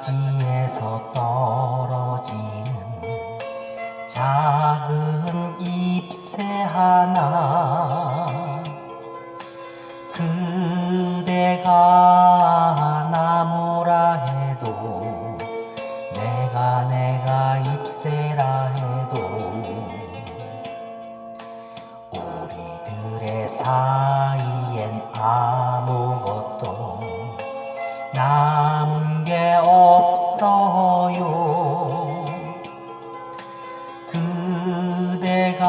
가지에서 떨어지는 작은 잎새 하나 그대가 나무라 해도 내가 내가 잎새라 해도 우리들의 사이엔 아무것도 남은 게 없어요. 그대가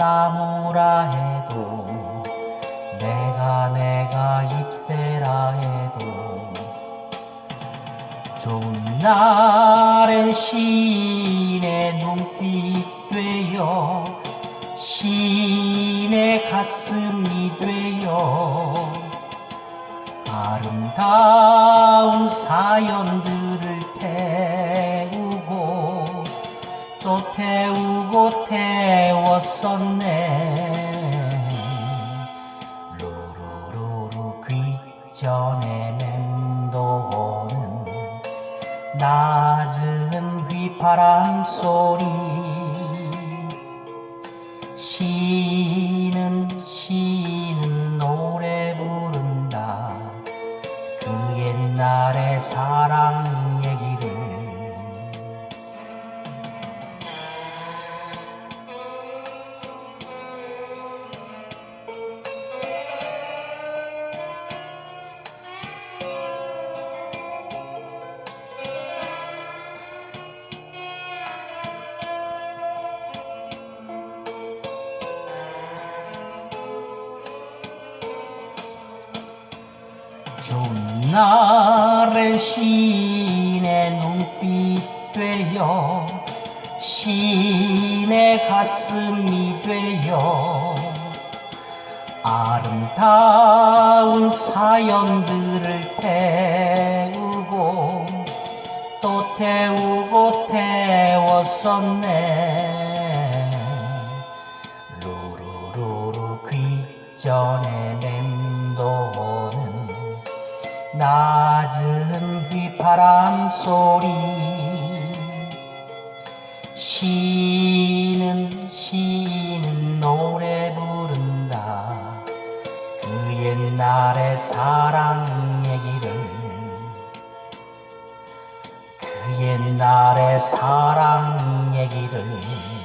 나무라 해도 내가 내가 잎새라 해도 좋은 날엔 시인의 눈빛 되어 시인의 가슴이 되어 아름다운 사연들을 태우고 또 태우고 태웠었네. 루루루루 귀전에 맴도는 낮은 휘파람 소리. 시 옛 좋은 날엔 시인의 눈빛 되어 시인의 가슴이 되어 아름다운 사연들을 태우고 또 태우고 태웠었네. 루루루루 귀전에 맴도는 낮은 휘파람 소리 시는 시는 노래 부른다. 그 옛날의 사랑 얘기를. 그 옛날의 사랑 얘기를